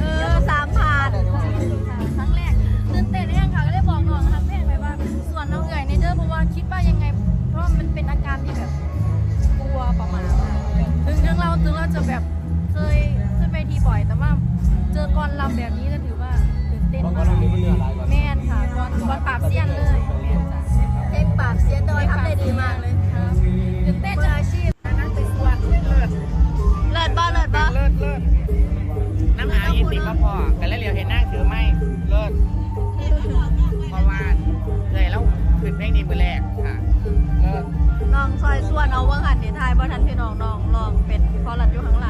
เออสามผ่าครั้งแรกตื่นเต้นแห้งค่ะก็ได้บอกน้องนะคะแห้งไปว่า ส่วนน้องเอ๋ยในเด้อเพราะว่าคิดว่ายังไง เพราะมันเป็นอาการที่แบบกลัวประมาณค่ะถึงถึงเราถึงเราจะแบบเคยขึ้นเวทีบ่อย แต่ว่าเจอกรลำแบบนี้จะถ กันแล้วเรียวเห็นหน้าถือไม่เลิศเพราะว่าเลยแล้วขึ้นเพลงนี้มือแรกค่ะเลิศ น้องซอยส่วนเอาว่าหันนี่ทายาะทันพี่น้องน้องลองเป็นพอหลัดอยู่ข้างหลัง